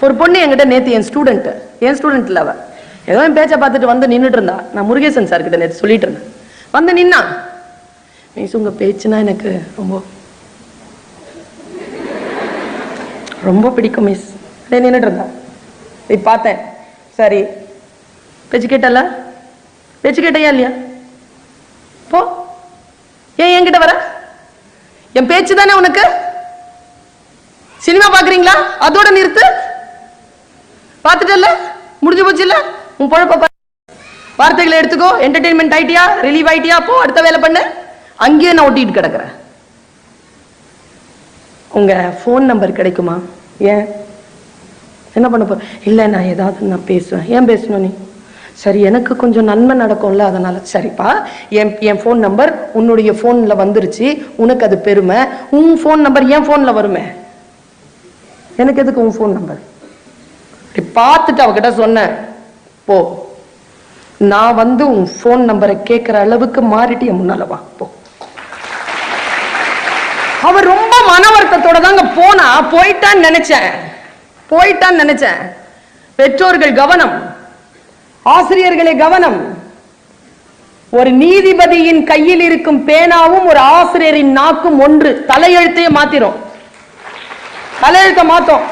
ஒரு பொண்ணு என்கிட்ட நேத்து என் ஸ்டூடெண்ட் என் ஸ்டூடெண்ட் இல்ல ஏதோ என் பேச்சை பார்த்துட்டு வந்து நின்றுட்டு இருந்தா. நான் முருகேசன் சார் கிட்ட நேற்று சொல்லிட்டு இருந்தேன். வந்து நின்னா. மிஸ் உங்க பேச்சுனா எனக்கு ரொம்ப ரொம்ப பிடிக்கும் மிஸ் அப்படியே நின்னுட்டு இருந்தா. போய் பார்த்தேன். சரி. பேச்சு கேட்டல? பேச்சு கேட்டையா இல்லையா? போ. ஏன் என்கிட்ட வர? என் பேச்சு தானே உனக்கு? சினிமா பாக்குறீங்களா அதோட நிறுத்து. பார்த்துட்டல முடிஞ்சு போச்சு இல்ல உன் பொழப்ப வார்த்தைகளை எடுத்துக்கோ. என்டர்டெயின்மெண்ட் ஆயிட்டியா? ரிலீவ் ஆயிட்டியா? போ அடுத்த வேலை பண்ணு. அங்கேயே நான் ஒட்டிட்டு கிடக்குறேன். உங்க ஃபோன் நம்பர் கிடைக்குமா? ஏன்? என்ன பண்ண போற? இல்லை நான் ஏதாவது நான் பேசுவேன். ஏன் பேசணும் நீ? சரி எனக்கு கொஞ்சம் நன்மை நடக்கும்ல அதனால. சரிப்பா என் என் ஃபோன் நம்பர் உன்னுடைய ஃபோனில் வந்துருச்சு. உனக்கு அது பெருமை. உன் ஃபோன் நம்பர் என் ஃபோனில் வருமே? எனக்கு எதுக்கு உன் ஃபோன் நம்பர் இப்படி பார்த்துட்டு அவகிட்ட சொன்னேன் போ. நான் வந்து உன் ஃபோன் நம்பரை கேட்குற அளவுக்கு மாறிட்டு என் முன்னால வா போ. அவ ரொம்ப மன வருத்தத்தோட தாங்க போனா போயிட்டான்னு நினைச்சேன். போயிட்டான்னு நினைச்சேன். பெற்றோர்கள் கவனம் ஆசிரியர்களே கவனம். ஒரு நீதிபதியின் கையில் இருக்கும் பேனாவும் ஒரு ஆசிரியரின் நாக்கும் ஒன்று. தலையெழுத்தையே மாத்திரும். தலையெழுத்தை மாத்தோம்.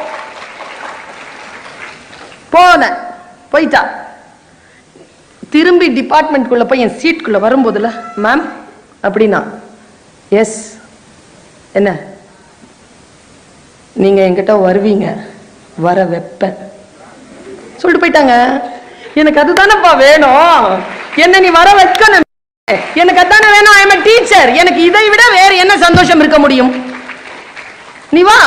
போன போயிட்டா. திரும்பி டிபார்ட்மெண்ட்குள்ளே போய் என் சீட்குள்ளே வரும்போதில் மேம் அப்படின்னா எஸ் என்ன? நீங்கள் என்கிட்ட வருவீங்க. வர வைப்பேன். சொல்லிட்டு போயிட்டாங்க. எனக்கு அதுதானப்பா வேணும். என்ன நீ வர வைக்கணும். எனக்கு அதானே வேணும். ஐ எம் டீச்சர் எனக்கு இதை விட வேற என்ன சந்தோஷம் இருக்க முடியும்? நீ வா.